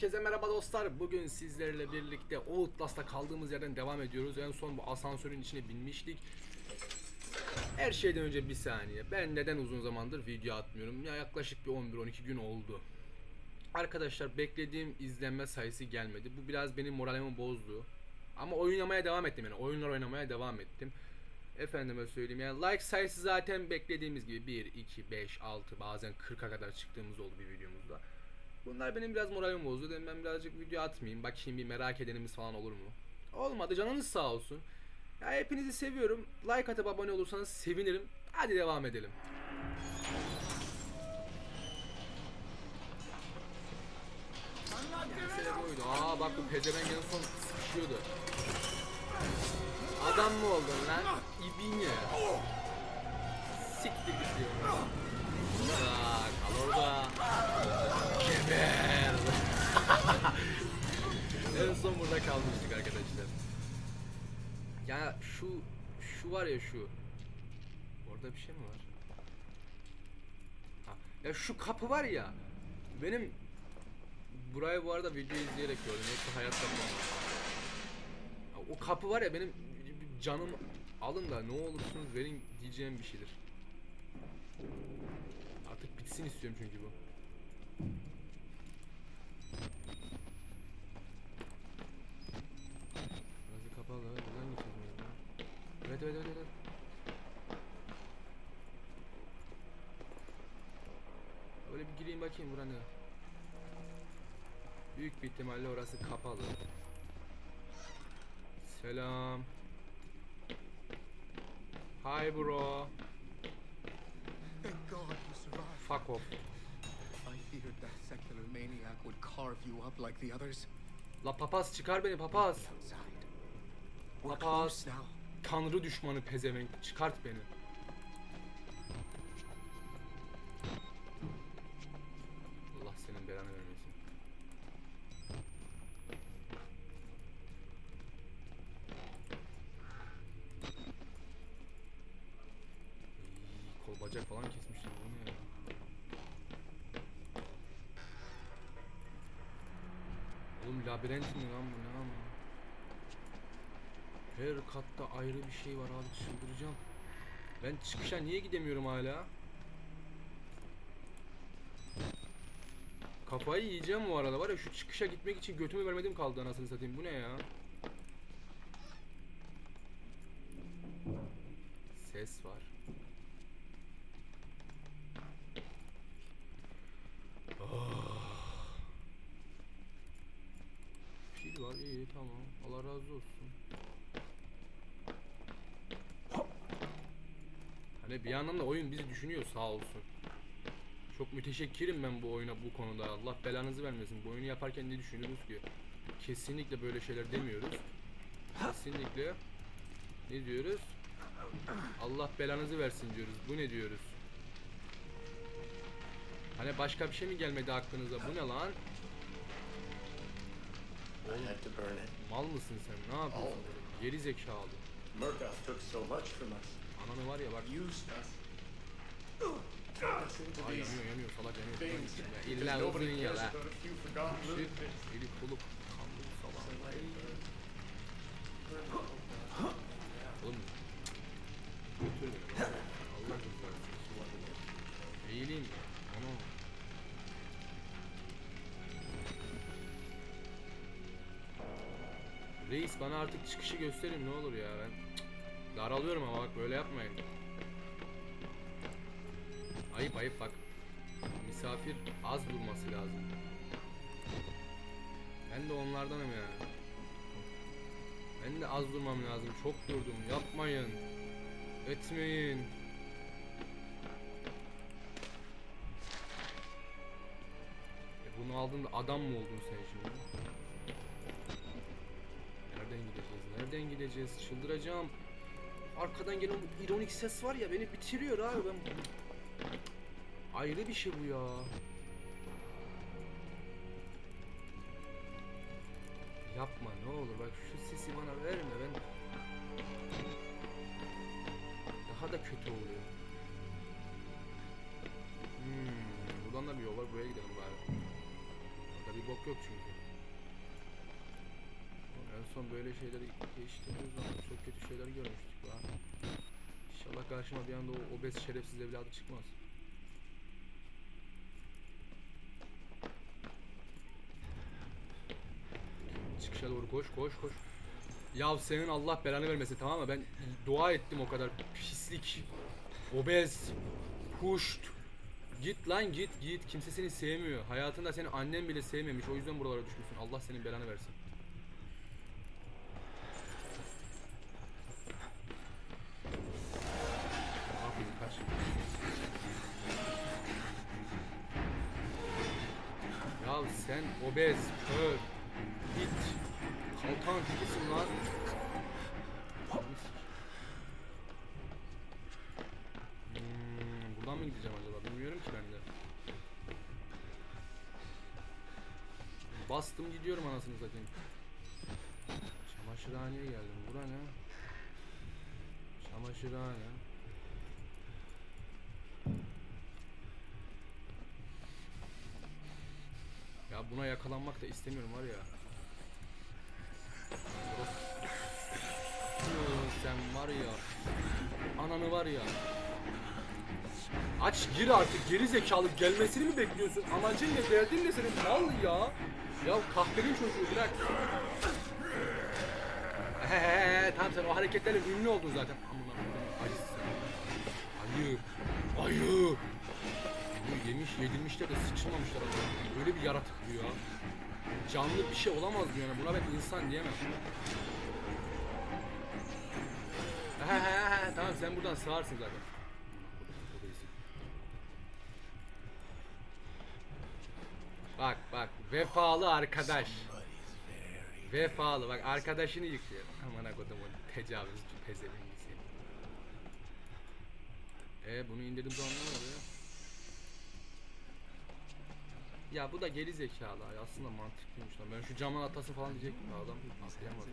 Herkese merhaba dostlar. Bugün sizlerle birlikte Outlast'ta kaldığımız yerden devam ediyoruz. En son bu asansörün içine binmiştik. Her şeyden önce bir saniye. Ben neden uzun zamandır video atmıyorum? Ya yaklaşık bir 11-12 gün oldu. Arkadaşlar beklediğim izlenme sayısı gelmedi. Bu biraz benim moralimi bozdu. Ama oynamaya devam ettim yani. Oyunlar oynamaya devam ettim. Efendime söyleyeyim yani like sayısı zaten beklediğimiz gibi 1, 2, 5, 6 bazen 40'a kadar çıktığımız oldu bir videomuzda. Bunlar benim biraz moralimi bozdu. Dedim ben birazcık video atmayayım. Bakayım bir merak edenimiz falan olur mu? Olmadı canınız sağ olsun. Ya hepinizi seviyorum. Like atıp abone olursanız sevinirim. Hadi devam edelim. Mesele. Aa bak bu pezevenk en son sıkışıyordu. Adam mı oldun lan? İbinye. Siktir git diyor. Orada, kal orada. En son burada kalmıştık arkadaşlar. Ya şu şu var ya şu. Orada bir şey mi var? Ha. Ya şu kapı var ya. Benim burayı bu arada video izleyerek gördüm. Yoksa hayatta O kapı var ya benim canım alın da ne olursunuz verin diyeceğim bir şeydir. Artık bitsin istiyorum çünkü bu. Burası kapalı. Buradan geçeceğiz mi? Evet evet evet evet. Öyle bir gireyim bakayım bura ne? Büyük bir ihtimalle orası kapalı. Selam. Hi bro. Thank God you survived. Fuck off. I feared that secular maniac would carve you up like the others. La papaz çıkar beni papaz. Papaz. Tanrı düşmanı pezevenk çıkart beni. Bacak falan kesmişler bu ne ya? Oğlum labirent mi lan bu ne bu? Her katta ayrı bir şey var abi çıldıracağım. Ben çıkışa niye gidemiyorum hala? Kafayı yiyeceğim bu arada var ya şu çıkışa gitmek için götümü vermedim kaldı anasını satayım bu ne ya? Ses var. Ah. Pil var iyi tamam Allah razı olsun. Hani bir yandan da oyun bizi düşünüyor sağ olsun. Çok müteşekkirim ben bu oyuna bu konuda. Allah belanızı vermesin. Bu oyunu yaparken ne düşünürüz ki? Kesinlikle böyle şeyler demiyoruz. Kesinlikle ne diyoruz? Allah belanızı versin diyoruz. Bu ne diyoruz? Hani başka bir şey mi gelmedi aklınıza? Bu ne lan? İt. Mal mısın sen? Ne yapıyorsun? böyle? Geri zekalı. Murkoff took so much from us. Ananı var ya bak. Ay yanıyor yanıyor salak yanıyor. Ya İlla uzun ya la. lunatics. eli kolu kanlı salak. Oğlum. Allah. Eğileyim ya. Ana. Reis bana artık çıkışı gösterin ne olur ya ben. Daralıyorum ama bak böyle yapmayın. Ayıp ayıp bak. Misafir az durması lazım. Ben de onlardanım ya. Ben de az durmam lazım. Çok durdum. Yapmayın. Etmeyin. E bunu aldın da adam mı oldun sen şimdi? Nereden gideceğiz? Nereden gideceğiz? Çıldıracağım. Arkadan gelen bu ironik ses var ya beni bitiriyor abi ben. Ayrı bir şey bu ya. Yapma ne olur bak şu sesi bana verme ben daha da kötü oluyor. Hmm, buradan da bir yol var buraya gidelim bari. Bir Bir bok yok çünkü. Son böyle şeyleri geçtiğimiz zaman çok kötü şeyler görmüştük lan. İnşallah karşıma bir anda o obez şerefsiz evladı çıkmaz. Çıkışa doğru koş koş koş. Ya senin Allah belanı vermesin tamam mı? Ben dua ettim o kadar pislik. Obez. Puşt. Git lan git git. Kimse seni sevmiyor. Hayatında seni annen bile sevmemiş. O yüzden buralara düşmüşsün. Allah senin belanı versin. Obez, kör, git. Kalkan tekisin lan. Hmm, mı gideceğim acaba? Bilmiyorum ki ben de. Bastım gidiyorum anasını satayım. Çamaşırhaneye geldim. Bura ne? Çamaşırhane. Buna yakalanmak da istemiyorum var ya. Sen var ya. Ananı var ya. Aç gir artık geri zekalı gelmesini mi bekliyorsun? Amacın ne derdin ne senin mal ya? Ya kahvenin çocuğu bırak. Hehehe tamam sen o hareketlerle ünlü oldun zaten. Amına koyayım ayısı sen. Yemiş yedilmişler de sıçılmamışlar. ama. Öyle bir yaratık bu ya. Canlı bir şey olamaz diyor yani. Buna ben insan diyemem. He he he tamam sen buradan sığarsın zaten. Bak bak vefalı arkadaş. Vefalı bak arkadaşını yıkıyor. Aman kodumun tecavüzcü pezevengisi. E bunu indirdim zaman ne oluyor? Ya bu da geri zekalı ay. aslında mantıklıymış lan. Ben şu camdan atlasın falan diyecektim de adam atlayamadım.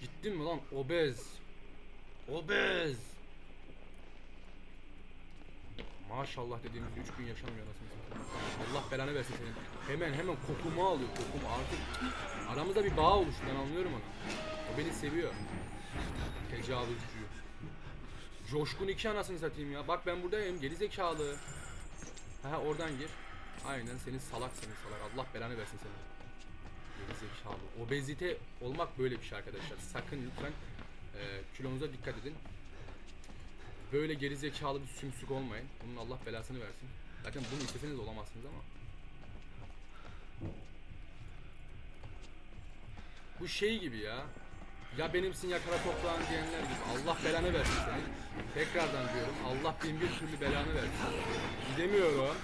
Gittin mi lan obez? Obez. Maşallah dediğimiz 3 gün yaşamıyor anasını. Allah belanı versin senin. Hemen hemen kokumu alıyor kokumu artık. Aramızda bir bağ oluştu ben anlıyorum onu. O beni seviyor. Tecavüzcü. Coşkun iki anasını satayım ya. Bak ben buradayım geri zekalı. Ha oradan gir. Aynen senin salak senin salak. Allah belanı versin seni. Geri zekalı. Obezite olmak böyle bir şey arkadaşlar. Sakın lütfen e, kilonuza dikkat edin. Böyle geri zekalı bir sümsük olmayın. Bunun Allah belasını versin. Zaten bunu isteseniz olamazsınız ama. Bu şey gibi ya. Ya benimsin ya kara toprağın diyenler gibi. Allah belanı versin seni. Tekrardan diyorum. Allah bin bir türlü belanı versin. Gidemiyorum.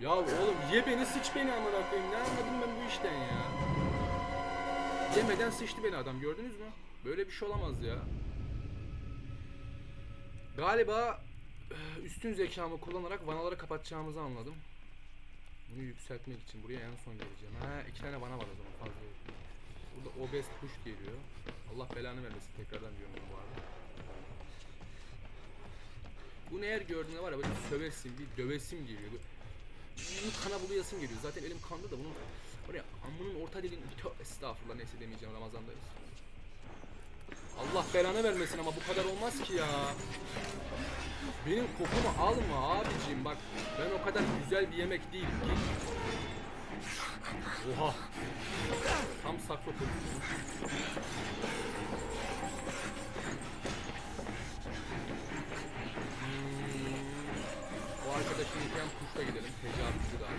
Ya oğlum ye beni sıç beni amına koyayım. Ne anladım ben bu işten ya. Yemeden sıçtı beni adam gördünüz mü? Böyle bir şey olamaz ya. Galiba eh, üstün zekamı kullanarak vanaları kapatacağımızı anladım. Bunu yükseltmek için buraya en son geleceğim. Ha iki tane vana var o zaman fazla. Burada obez push geliyor. Allah belanı vermesin tekrardan diyorum bu arada. Bunu eğer gördüğünde var ya böyle sövesim, bir dövesim geliyor. Bunu kana bulayasım geliyor. Zaten elim kandı da bunun var ya amının orta dilin tövbe estağfurullah neyse demeyeceğim Ramazan'dayız. Allah belanı vermesin ama bu kadar olmaz ki ya. Benim kokumu alma abicim bak ben o kadar güzel bir yemek değil. Git. Oha. Tam sakso pozisyonu. Hmm. O arkadaşın iken kuşla gidelim. Tecavüzcü daha.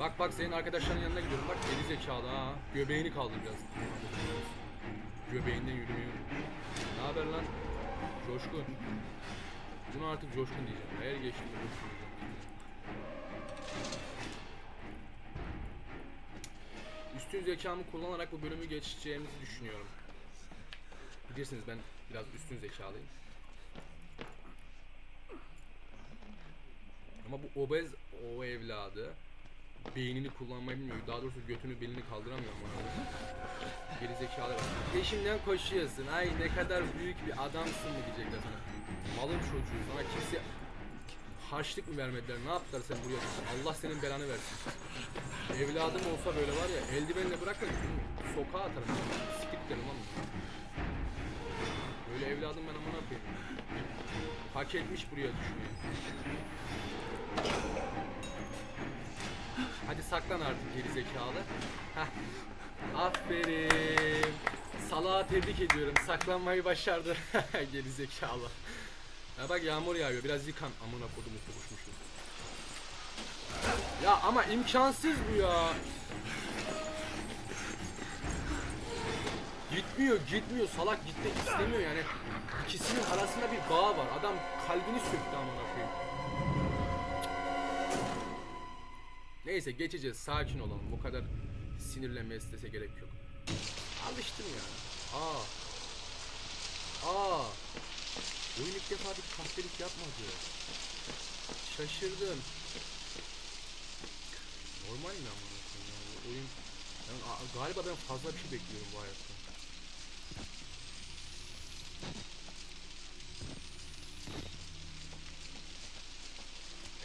Bak bak senin arkadaşların yanına gidiyorum. Bak geri zekalı ha. Göbeğini kaldır biraz. Göbeğinden yürümeyi. Ne haber lan? Coşkun. Bunu artık coşkun diyeceğim. Eğer geçti mi coşkun diyeceğim. Üstün zekamı kullanarak bu bölümü geçeceğimizi düşünüyorum. Bilirsiniz ben biraz üstün zekalıyım. Ama bu obez o evladı beynini kullanmayı bilmiyor. Daha doğrusu götünü belini kaldıramıyor bana. Geri zekalı var. Peşimden koşuyorsun. Ay ne kadar büyük bir adamsın mı diyecekler sana. Malın çocuğu. Sana kimse harçlık mı vermediler? Ne yaptılar sen buraya? Allah senin belanı versin. Evladım olsa böyle var ya eldivenle bırak da sokağa atarım. Sikip derim oğlum. Böyle evladım ben amına koyayım. Hak etmiş buraya düşmeyi. Hadi saklan artık geri zekalı. Heh. Aferin. Salaha tebrik ediyorum. Saklanmayı başardı. geri zekalı. Ya bak yağmur yağıyor. Biraz yıkan. Amına kodum kokuşmuşum. Ya ama imkansız bu ya. Gitmiyor, gitmiyor. Salak gitmek istemiyor yani. İkisinin arasında bir bağ var. Adam kalbini söktü amına koyayım. Neyse geçeceğiz. Sakin olalım. Bu kadar sinirlenmeye strese gerek yok. Alıştım yani. Aa. Aa. Oyun ilk defa bir kahpelik yapmadı. Şaşırdım. Normal mi koyayım yani oyun yani galiba ben fazla bir şey bekliyorum bu hayatta.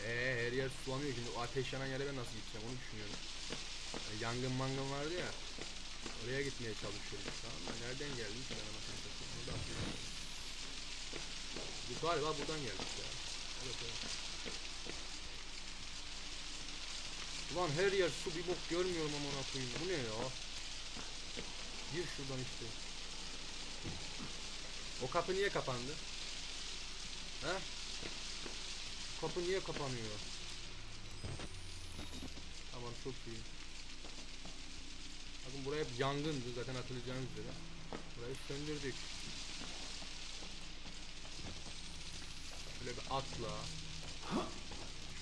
Eee her yer sulanıyor şimdi o ateş yanan yere ben nasıl gideceğim onu düşünüyorum. Yani yangın mangın vardı ya. Oraya gitmeye çalışıyorum şu an. Nereden geldim ki ben anasını satayım. Galiba buradan geldik ya. Evet evet. Ulan her yer su bir bok görmüyorum amına koyayım. Bu ne ya? Gir şuradan işte. O kapı niye kapandı? He? Kapı niye kapanıyor? Tamam çok iyi. Bakın buraya hep yangındı zaten hatırlayacağınız üzere. Burayı söndürdük. Şöyle bir atla.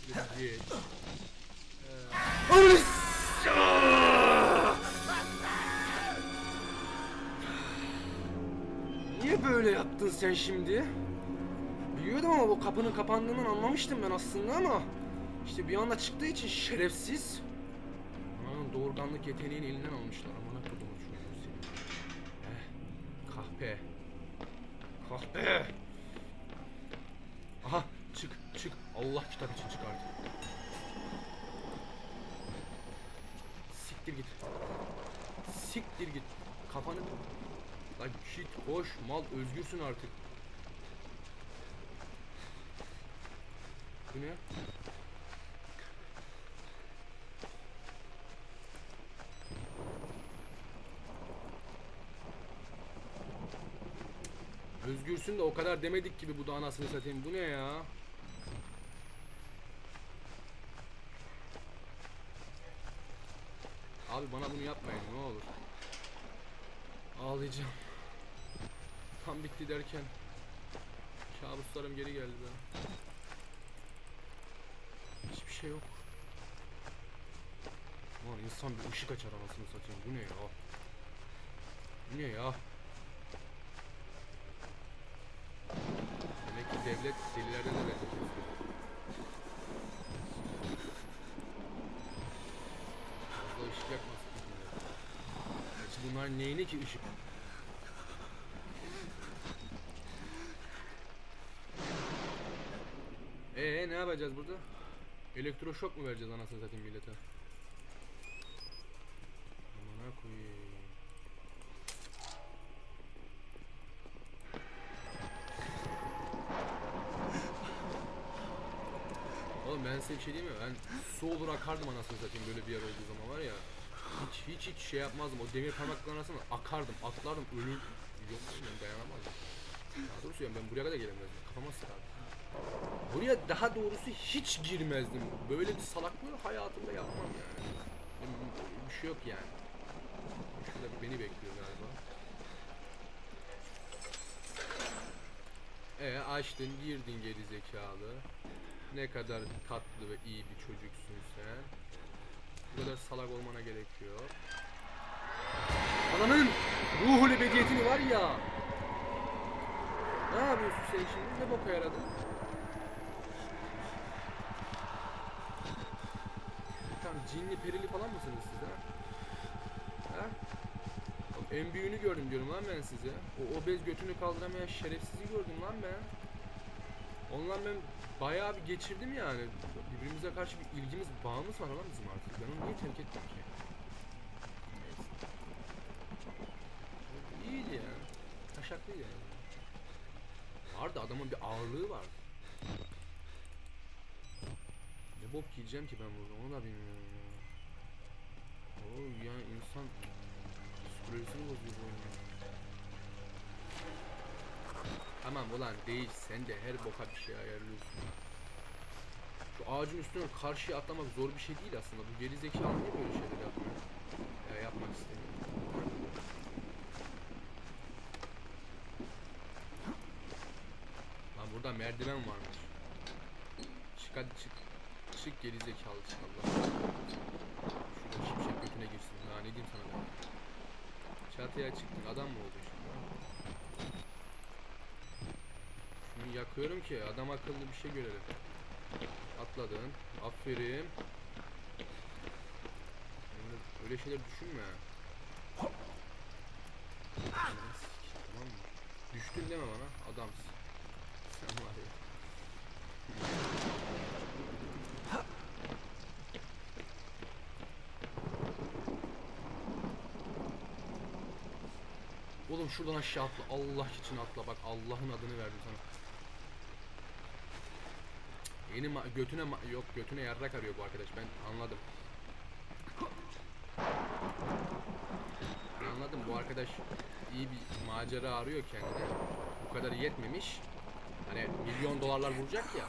Şöyle bir geç. Niye böyle yaptın sen şimdi? Biliyordum ama bu kapının kapandığını anlamıştım ben aslında ama işte bir anda çıktığı için şerefsiz. Ananın doğurganlık yeteneğini elinden almışlar amına kodumun çocuğu seni. Eh, kahpe. Kahpe. Aha çık çık Allah kitap için çık artık. Siktir git. Siktir git. Kafanı... Lan git koş mal özgürsün artık. Bu ne? Özgürsün de o kadar demedik gibi bu da anasını satayım. Bu ne ya? Abi bana bunu yapmayın ne olur. Ağlayacağım. Tam bitti derken kabuslarım geri geldi be. Hiçbir şey yok. Lan insan bir ışık açar anasını satayım. Bu ne ya? Bu ne ya? Demek ki devlet delilerden de verdi. Fazla ışık yakmasın. Gerçi bunlar neyine ki ışık? Ee ne yapacağız burada? Elektroşok mu vereceğiz anasını satayım millete? Amına koyayım. Oğlum ben size bir şey diyeyim mi? Ben su olur akardım anasını satayım böyle bir yer olduğu zaman var ya. Hiç hiç hiç şey yapmazdım. O demir parmakların arasına akardım, atlardım, ölür. Yok ben dayanamazdım. Daha doğrusu yani ben buraya kadar gelemezdim. Kafama sıkardım. Buraya daha doğrusu hiç girmezdim. Böyle bir salaklığı hayatımda yapmam yani. Benim bir şey yok yani. Şurada beni bekliyor galiba. E açtın, girdin geri zekalı. Ne kadar tatlı ve iyi bir çocuksun sen. Bu kadar salak olmana gerek yok. Ananın ruhul ebediyetini var ya. Ne yapıyorsun sen şimdi? Ne boka yaradın? Tamam cinli perili falan mısınız siz ha? Ha? En büyüğünü gördüm diyorum lan ben size. O obez götünü kaldıramayan şerefsizi gördüm lan ben. Ondan ben bayağı bir geçirdim yani. Birbirimize karşı bir ilgimiz, bağımız var lan bizim artık. Ben onu niye terk ettim ki? Neyse. İyiydi ya. Taşaklıydı yani. Vardı adamın bir ağırlığı vardı. Ne bok yiyeceğim ki ben burada onu da bilmiyorum ya. Oo yani insan psikolojisini bozuyor bu oyun ya. Tamam ulan değil sen de her boka bir şey ayarlıyorsun. Şu ağacın üstüne karşıya atlamak zor bir şey değil aslında. Bu geri zekalı niye böyle şeyler yapmıyor? Ya yapmak istemiyor. Lan burada merdiven varmış. Çık hadi çık. Çık geri zekalı çık Allah. Şurada şimşek götüne girsin. Ya ne diyeyim sana ben. Çatıya çıktın adam mı oldun şimdi? ha? Şunu yakıyorum ki adam akıllı bir şey görelim. Atladın. Aferin. Öyle, şeyler düşünme. Tamam mı? Düştün deme bana. Adamsın. Sen var ya. Oğlum şuradan aşağı atla. Allah için atla. Bak Allah'ın adını verdim sana. Yeni ma- götüne ma- yok götüne yarrak arıyor bu arkadaş. Ben anladım. Anladım bu arkadaş iyi bir macera arıyor kendine. Bu kadar yetmemiş. Hani milyon dolarlar vuracak ya.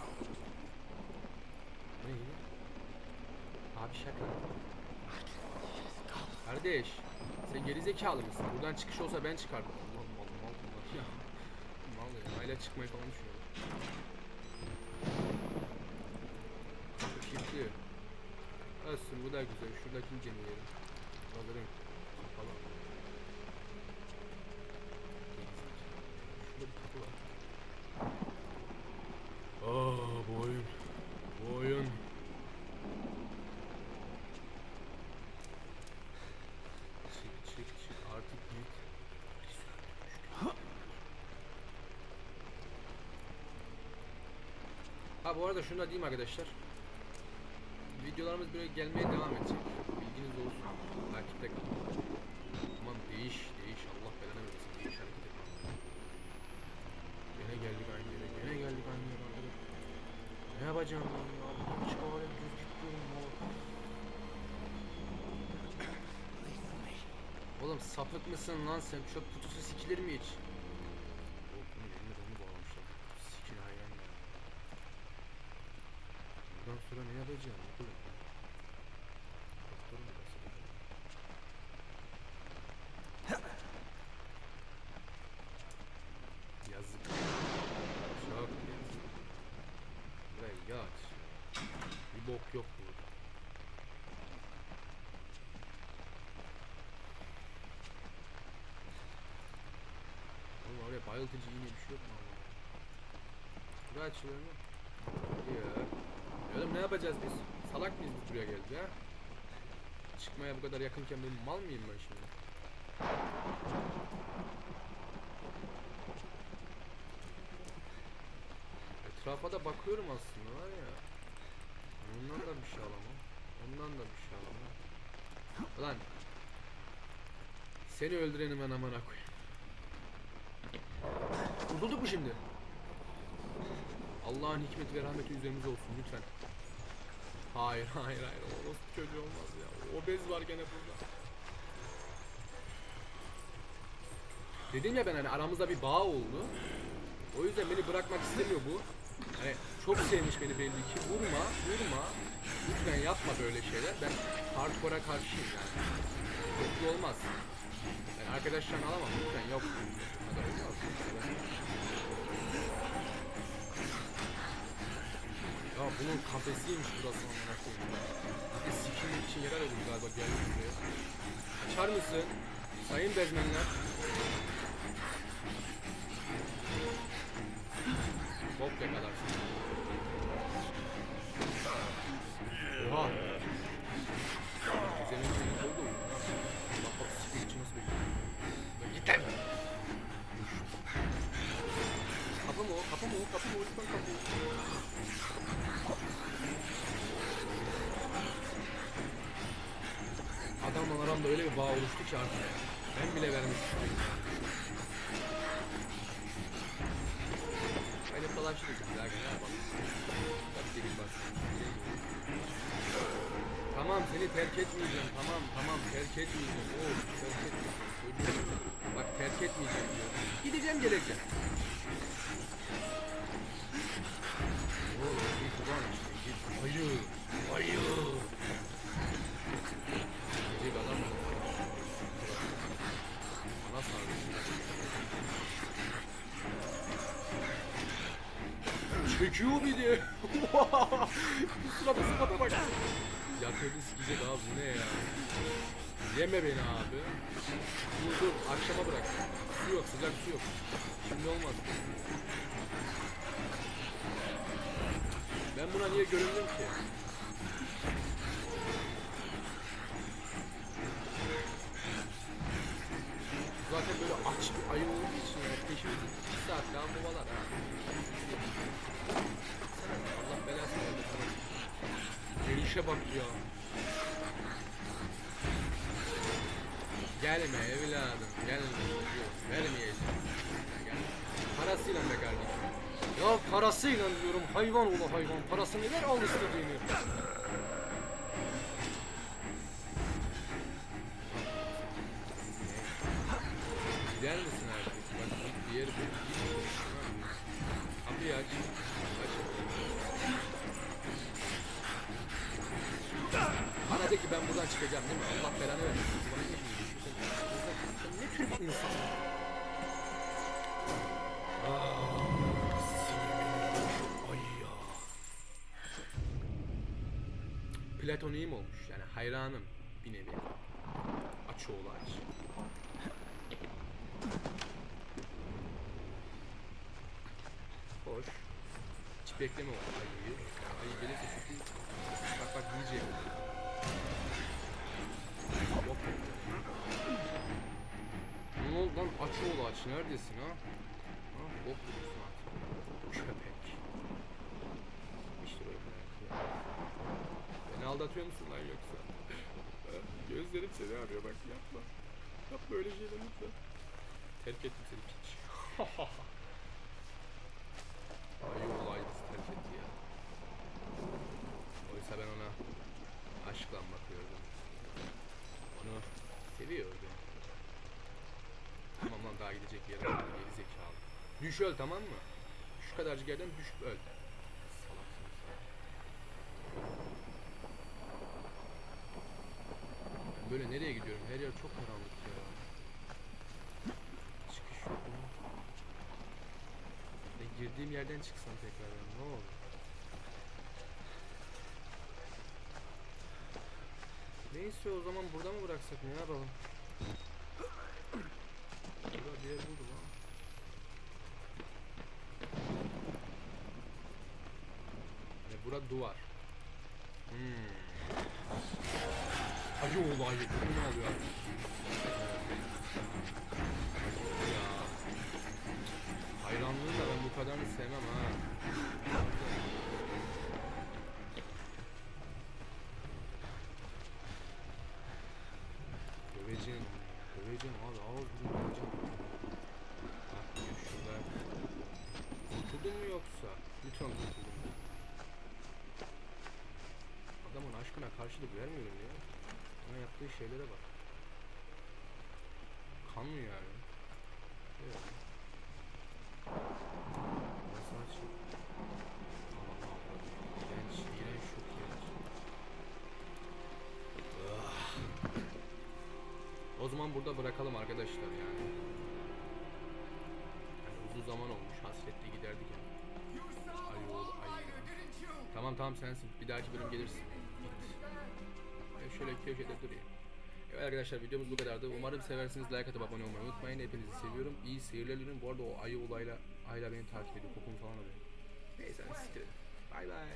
Ne? Abi şaka. Kardeş, sen gerizekalı mısın? Buradan çıkış olsa ben çıkardım. Allah Allah bunlar ya. Mal ya. Hala çıkmayı falan. Olsun bu da güzel. Şuradakini deneyelim. Alırım. Falan. Şurada bir kapı var. Aa bu oyun. Bu oyun. Çık çık çık artık git. Ha bu arada şunu da diyeyim arkadaşlar. Videolarımız böyle gelmeye devam edecek. Bilginiz olsun. Takipte kalın. Aman değiş değiş Allah belanı vermesin. Değiş hareket etme. Gene geldik aynı yere. Gene geldik aynı yere. Ne yapacağım ben ya? Hale düz gitmiyorum. Oğlum sapık mısın lan sen? Çöp kutusu sikilir mi hiç? Korkunun eline bunu bağlamışlar. Sikin hayran ya. Bundan sonra ne yapacağım? Oğlum. Doktorum burası. Yazık. Çok yazık. Buraya yat. Bir bok yok burada. Oğlum iğne bir şey yok mu? Buraya açılıyor mu? Ya. Oğlum ne yapacağız biz? Salak mıyız biz buraya geldik ha? Çıkmaya bu kadar yakınken ben mal mıyım ben şimdi? Etrafa da bakıyorum aslında var ya. Ondan da bir şey alamam. Ondan da bir şey alamam. Ulan seni öldürenim ben amına koyayım. Kurtulduk mu şimdi? Allah'ın hikmeti ve rahmeti üzerimize olsun lütfen. Hayır hayır hayır o orospu çocuğu olmaz ya. O bez var gene burada. Dedim ya ben hani aramızda bir bağ oldu. O yüzden beni bırakmak istemiyor bu. Hani çok sevmiş beni belli ki. Vurma, vurma. Lütfen yapma böyle şeyler. Ben hardcore'a karşıyım yani. Mutlu olmaz. Ben arkadaşlarını alamam lütfen yok. Kadar olmaz. Ya bunun kafesiymiş burası amına koyayım. Bir için yer arıyordum galiba geldim buraya. Açar mısın? Sayın bezmenler. Bok yakalarsın. Oha. kapı bu, kapı bu, üstten kapı. Adamla aramda öyle bir bağ oluştu ki artık. Ben bile vermiştim. Hani falan şey güzel güzel bak. Bak değil bak. Tamam seni terk etmeyeceğim. Tamam tamam terk etmeyeceğim. Oo terk etmeyeceğim. Bak terk etmeyeceğim diyor. Gideceğim geleceğim. Hayır. Hayır. Gidecek adam sardı. Çekiyor bir de. Surata sıfata bak. Yatırdı sikecek abi ne ya? Yeme beni abi. Dur dur akşama bırak. Su yok sıcak su yok. Şimdi olmaz. Ben buna niye göründüm ki? Zaten böyle aç bir ayı olduğu için yani peşimizi 2 saat daha kovalar ha. Allah belasını vermesin. Gelişe bak ya. Gelme evladım, gelme. Vermeyeceğim. Parasıyla be kardeşim. Ya parasıyla diyorum hayvan ola hayvan. Parasını ver al istediğini. Hayranım Aldatıyor musun lan yoksa? Gözlerim seni arıyor bak yapma. Yapma öyle şeyler lütfen. Terk ettim seni piç. Ayı olay bizi terk etti ya. Oysa ben ona aşkla bakıyordum. Onu seviyordum. Tamam lan daha gidecek yerim var geri zekalı. Düş öl tamam mı? Şu kadarcık yerden düşüp öl. Salaksın sen. Ben böyle nereye gidiyorum? Her yer çok karanlık ya. Çıkış yok mu? E, girdiğim yerden çıksam tekrardan ne olur? Neyse o zaman burada mı bıraksak ne yapalım? Burada bir yer buldum ha. Ne bura duvar. Hmm. Acı oğlu ayı. Bu ne oluyor abi? Ya. Hayranlığını da ben bu kadarını sevmem ha. Döveceğim. Döveceğim abi. Ağız burun döveceğim. Bak şurada. Kurtuldun mu yoksa? Lütfen kurtuldun? Adamın aşkına karşılık vermiyorum ya. Bana yaptığı şeylere bak. Kan mı yani? Evet. Nasıl açayım? Aman Allah'ım. İğrenç, iğrenç, çok iğrenç. Ah. O zaman burada bırakalım arkadaşlar yani. yani uzun zaman olmuş hasretli giderdik yani. Ay oğlu ay. Tamam tamam sensin. Bir dahaki bölüm gelirsin. Şöyle köşede durayım. Evet arkadaşlar videomuz bu kadardı. Umarım seversiniz. Like atıp abone olmayı unutmayın. Hepinizi seviyorum. İyi seyirler diliyorum. Bu arada o ayı olayla Ayla beni takip ediyor. Kokumu falan alıyor. Neyse siktir. Bay bay.